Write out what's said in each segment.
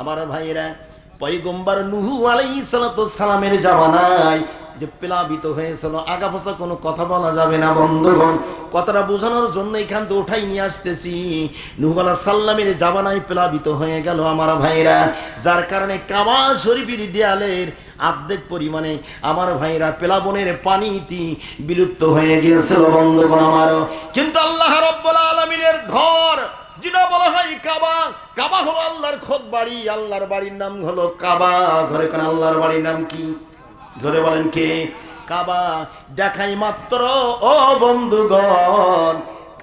আমার ভাইরা পয়গম্বর নুহু সালাতু সালামের জামানায় যে প্লাবিত হয়েছিল, আগা পাশা কোনো কথা বলা যাবে না, বন্ধুগণ। কথাটা বোঝানোর জন্য এখান থেকে উঠাই নিয়ে আসতেছি। নুহলা সাল্লামের জামানায় প্লাবিত হয়ে গেল আমার ভাইরা যার কারণে কাবা শরীফের দেয়ালের আর্ধেক পরিমাণে আমার ভাইরা প্লাবনের পানিটি বিলুপ্ত হয়ে গিয়েছিল, বন্ধুগণ আমারও কিন্তু আল্লাহ রব্বুল আলমিনের ঘর যেটা বলা হয় কাবা কাবা হলো আল্লাহর খোদ বাড়ি, আল্লাহর বাড়ির নাম হলো কাবা। ধরে কোন, আল্লাহর বাড়ির নাম কি? ধরে বলেন কে? কাবা। দেখাই মাত্র, ও বন্ধুগণ,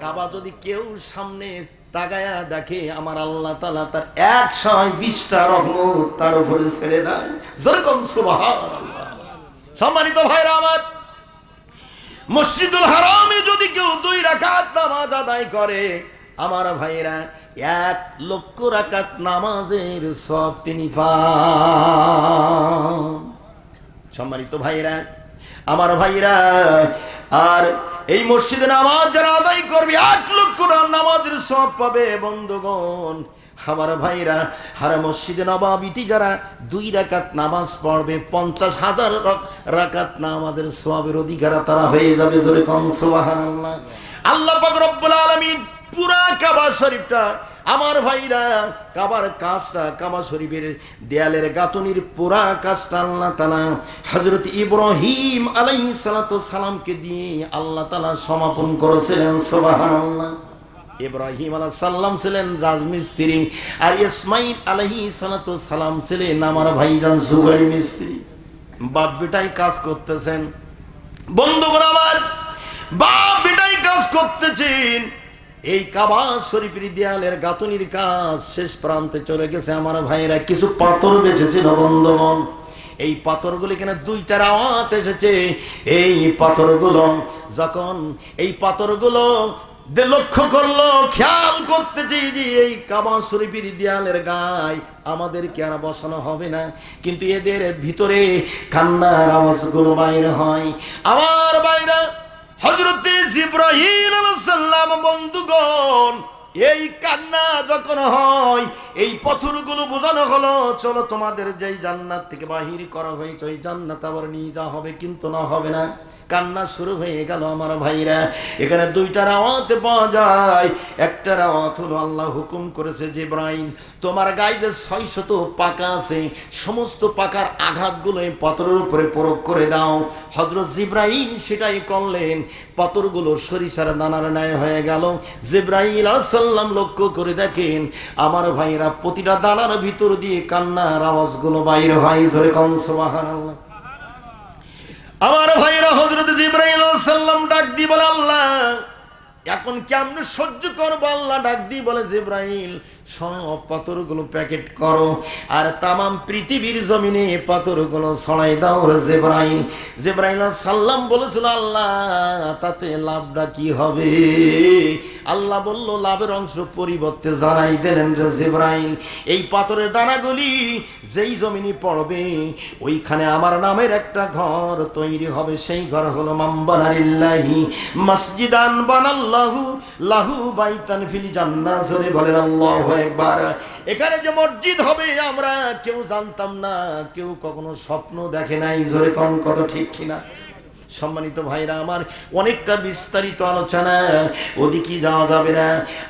কাবা যদি কেউ সামনে তাগায়া দেখে, আমার আল্লাহ তালা তার একশো বিশটা রহমত তার উপরে ছেড়ে দেয়। যেরকম সুবাহ সম্মানিত ভাইরা আমার, মসজিদুল হারামে যদি কেউ দুই রাকাত নামাজ আদায় করে, আমার ভাইরা এক লক্ষ রাকাত নামাজের সব তিনি পান। সম্মানিত ভাইরা আমার ভাইরা আর এই মসজিদে নামাজ যারা আদায় করবে, এক লক্ষ নামাজের সব পাবে বন্ধুগণ। আমার ভাইরা হারা মসজিদে নবাবিতি যারা দুই রাকাত নামাজ পড়বে, পঞ্চাশ হাজার রাকাত নামাজের সবের অধিকারা তারা হয়ে যাবে জোরে কম সুবহানাল্লাহ। আল্লাহ পাক রব্বুল আলামিন পুরা কাবা শরীফটা। আমার ভাইরা, কাবার কাজটা, কাবা শরীফের দেয়ালের গাঁথনির পুরা কাজটা আল্লাহ তালা হজরত ইব্রাহিম আলাই সালামকে দিয়ে আল্লাহ তালা সমাপন করেছিলেন সোবাহান ইব্রাহিম আলাহ সাল্লাম ছিলেন রাজমিস্ত্রি আর ইসমাইল আলহি সালাত সালাম ছিলেন আমার ভাইজান সুগারি মিস্ত্রি। বাপ বেটাই কাজ করতেছেন। বন্ধুগণ আমার, বাপ বেটাই কাজ করতেছেন। এই কাবা শরীফের দেয়ালের গাঁথনির কাজ শেষ প্রান্তে চলে গেছে আমার ভাইরা কিছু পাথর বেঁচেছিল বন্ধুগণ। এই পাথরগুলি কেন দুইটার আওয়াজ এসেছে। এই পাথরগুলো যখন এই পাথরগুলো লক্ষ্য করল, খেয়াল করতেছি যে এই কাবা শরীফের দেয়ালের গায়ে আমাদেরকে আর বসানো হবে না। কিন্তু এদের ভিতরে কান্নার আওয়াজ আওয়াজগুলো বাইরে হয়। আমার বাইরে হজরতে সাল্লাম বন্ধুগণ, এই কান্না যখন হয়, এই পথরগুলো বোঝানো হলো, চলো তোমাদের যেই জান্নাত থেকে বাহির করা হয়েছে, ওই জান্নাত আবার নিয়ে যা হবে, কিন্তু না, হবে না। কান্না শুরু হয়ে গেল আমার ভাইরা। এখানে দুইটার আওয়াজ পাওয়া যায়। একটার আওয়াজ হলো আল্লাহ হুকুম করেছে যে, ইব্রাহিম, তোমার গায়ে ছয় শত পাকা আছে। সমস্ত পাকার আঘাতগুলো এই পাথরের উপরে প্রয়োগ করে দাও। হজরত জিব্রাহিম সেটাই করলেন। পাথরগুলো সরিষার দানার ন্যায় হয়ে গেল। জিব্রাহিম সাল্লাম লক্ষ্য করে দেখেন, আমার ভাইরা প্রতিটা দানার ভিতর দিয়ে কান্নার আওয়াজগুলো বাইরে হয়। জোরে কনসবাহান আল্লাহ আমার ভাইরা হজরত জিব্রাহিম সাল্লাম ডাক দি বলে, আল্লাহ, এখন কেমন সহ্য করব? আল্লাহ ডাক দি বলে জিব্রাহিম সব পাথরগুলো প্যাকেট করো আর তামাম পৃথিবীর জমিনে পাথরগুলো ছড়াই দাও রে জেব্রাহিম জেব্রাহিম সাল্লাম বলেছিল, আল্লাহ, তাতে লাভটা কি হবে? আল্লাহ বলল, লাভের অংশ পরিবর্তে জানাই দিলেন রে জেব্রাহিম এই পাথরের দানাগুলি যেই জমিনে পড়বে, ওইখানে আমার নামের একটা ঘর তৈরি হবে। সেই ঘর হলো মাম্বানারিল্লাহি মসজিদান বানাল্লাহু লাহু বাইতান ফিল জান্নাহ। জোরে বলেন, আল্লাহু একবার এখানে যে মসজিদ হবে, আমরা কেউ জানতাম না, কেউ কখনো স্বপ্ন দেখে নাই। জোরে কম কত ঠিক কিনা? সম্মানিত ভাইরা আমার অনেকটা বিস্তারিত আলোচনা ওদিকে যাওয়া যাবে না।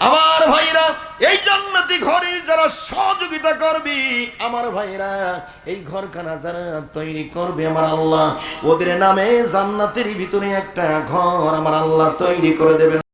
আমার ভাইরা, এই জান্নাতি ঘরের যারা সহযোগিতা করবি, আমার ভাইরা, এই ঘরখানা যারা তৈরি করবে, আমার আল্লাহ, ওদের নামে জান্নাতের ভিতরে একটা ঘর আমার আল্লাহ তৈরি করে দেবে